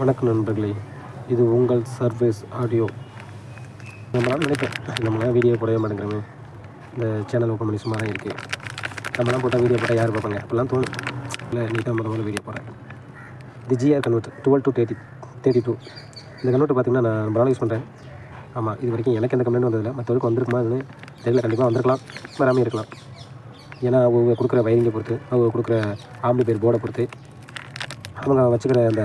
வணக்கம் நண்பர்களே இது உங்கள் சர்வீஸ் ஆடியோ. நம்மளாம் நினைப்பேன் நம்மளாம் வீடியோ போடவே மாட்டேங்கிறோமே. இந்த சேனல் ஓப்பன் பண்ணி சும்மா தான் இருக்குது நம்மளாம் போட்டால் வீடியோ போட்டால் யார் பார்ப்பாங்க? அப்படிலாம் தோணும். இல்லை நீ தான் முதல்ல வீடியோ போடுறேன் இது GR convert twelve to thirty thirty two இந்த கன்வெர்ட் பார்த்தீங்கன்னா நான் ரொம்ப நாள் யூஸ் பண்ணுறேன் ஆமாம் இது வரைக்கும் எனக்கு எந்த கம்ப்ளைண்ட் வந்ததில்லை. மற்றவருக்கு வந்திருக்குமா அதுன்னு தெரியல. கண்டிப்பாக வந்திருக்கலாம். வராமல் இருக்கலாம். ஏன்னா அவங்க கொடுக்குற வயரிங்கை பொறுத்து அவங்க கொடுக்குற ஆம்பளி பேர் போர்டை பொறுத்து அவங்க வச்சுக்கிற அந்த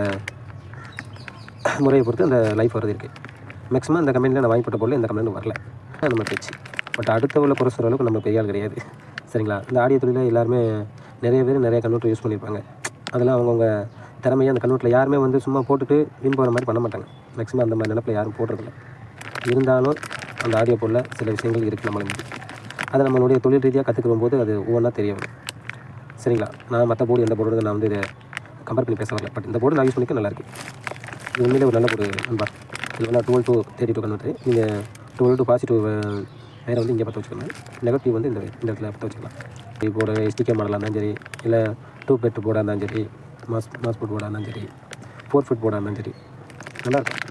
முறையை பொறுத்து அந்த லைஃப் வருது இருக்குது மேக்ஸிமம் அந்த கம்பெனியில் நான் வாங்கி போட்ட பொருள் இந்த கம்பெனியில் வரல. அது நம்ம பேச்சு. பட் அடுத்த உள்ள குறை சொல்கிற அளவுக்கு நம்ம பெரிய ஆள் கிடையாது. சரிங்களா? இந்த ஆடியோ தொழிலில் எல்லாருமே நிறைய பேர் நிறைய கன்வெர்ட்டர் யூஸ் பண்ணியிருப்பாங்க அதெல்லாம் அவங்கவுங்க திறமையாக அந்த கன்வெர்ட்டில் யாருமே வந்து சும்மா போட்டுட்டு வீண் போகிற மாதிரி பண்ண மாட்டாங்க. மேக்ஸிமம் அந்த மாதிரி நினப்பில் யாரும் போடுறதில்ல. இருந்தாலும் அந்த ஆடியோ பொருளில் சில விஷயங்கள் இருக்குது நம்மளுக்கு அதை நம்மளுடைய தொழில் ரீதியாக கற்றுக்கிற போது அது ஒவ்வொன்றா தெரிய வரும். சரிங்களா? நான் மற்ற போர்டு எந்த போர்டு நான் வந்து இதை கம்பேர் பண்ணி பேச வரல. பட் இந்த போர்டு நான் யூஸ் பண்ணிக்க நல்லாயிருக்கு உண்மையிலே ஒரு நல்ல ஒரு நண்பர். இது வந்து twelve to thirty two convert நீங்கள் டுவெல் டு பாசிட்டிவ் வேறு வந்து இங்கே பற்ற வச்சுக்கோங்க. நெகட்டிவ் வந்து இந்த இந்த இடத்துல பற்ற வச்சுக்கலாம். இப்போட எஸ்டிகே மாடலாக இருந்தாலும் சரி இல்லை டூ பெட் போர்டாக இருந்தாலும் சரி மாஸ் மாஸ் ஃபுட் போர்டாக இருந்தாலும் சரி ஃபோர் ஃபுட் போர்டாக இருந்தாலும் சரி நல்லாயிருக்கும்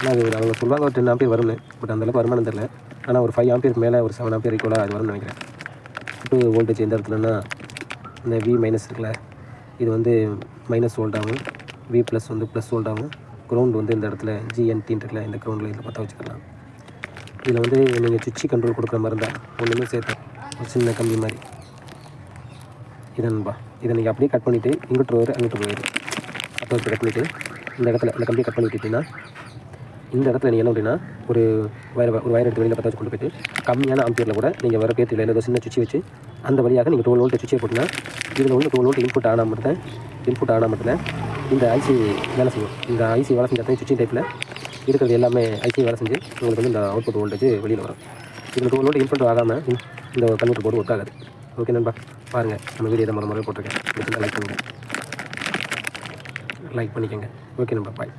ஆனால் அது ஒரு அவங்க சொல்லுவாங்க ஒரு டென் ஆம்பியர் வரும்னு பட் அந்தளவுக்கு வருமானம் தெரில ஆனால் ஒரு ஃபைவ் ஆம்பியருக்கு மேலே ஒரு செவன் ஆம்பியர் கூட அது வரும்னு நினைக்கிறேன். இப்போ வோல்டேஜ் எந்த இடத்துலன்னா இந்த வி மைனஸ் இருக்குல்ல இது வந்து மைனஸ் வோல்டாகவும் வி ப்ளஸ் வந்து ப்ளஸ் வோல்டாகவும் க்ரௌண்ட் வந்து இந்த இடத்துல ஜிஎன்டின்னு இந்த கிரவுண்டில் இதில் பற்ற வச்சுக்கலாம். இதில் வந்து நீங்கள் சுச்சி கண்ட்ரோல் கொடுக்குற மாதிரி இருந்தால் ஒன்றுமே சேர்த்து ஒரு சின்ன கம்பி மாதிரி. இதன்பா நண்பா இதை நீங்கள் அப்படியே கட் பண்ணிவிட்டு இங்கிட்டு வரும் அங்கிட்டு போயிடும் அப்போ வச்சு கட் பண்ணிவிட்டு இந்த இடத்துல இந்த கம்பியை கட் பண்ணி விட்டுட்டிங்கன்னா இந்த இடத்துல நீங்கள் என்ன அப்படின்னா ஒரு வயர் ஒரு வயர் எடுத்து வெளியில் பற்ற வச்சு கொண்டு போயிட்டு கம்மியான ஆம்பியரில் கூட நீங்கள் வர பேர்த்து இல்லை ஏதோ சின்ன சுச்சி வச்சு அந்த வழியாக நீங்கள் டுவெல் வோல்ட் சுச்சியை போட்டிங்கன்னா இதில் வந்து டுவெல் வோல்ட் இன்புட் ஆனால் மட்டும் இன்புட் ஆனால் மட்டும் இந்த ஐசி வேலை செய்யும். இந்த ஐசி வேலை செஞ்ச சுவிட்சிங் டைப்பில் இருக்கிறது எல்லாமே ஐசி வேலை செஞ்சு உங்களுக்கு வந்து இந்த அவுட்புட் வோல்டேஜ் வெளியில் வரும். இதில் டூ வோல்ட் இன்புட் ஆகாமல் இந்த கன்வெர்ட்டர் போர்டு ஒர்க் ஆகாது. ஓகே நண்பா. பாருங்கள் நம்ம வீடியோ தான் முதல் முறை போட்டிருக்கேன். லைக் பண்ணுங்கள் லைக் பண்ணிக்கோங்க. ஓகே நண்பா. பாய்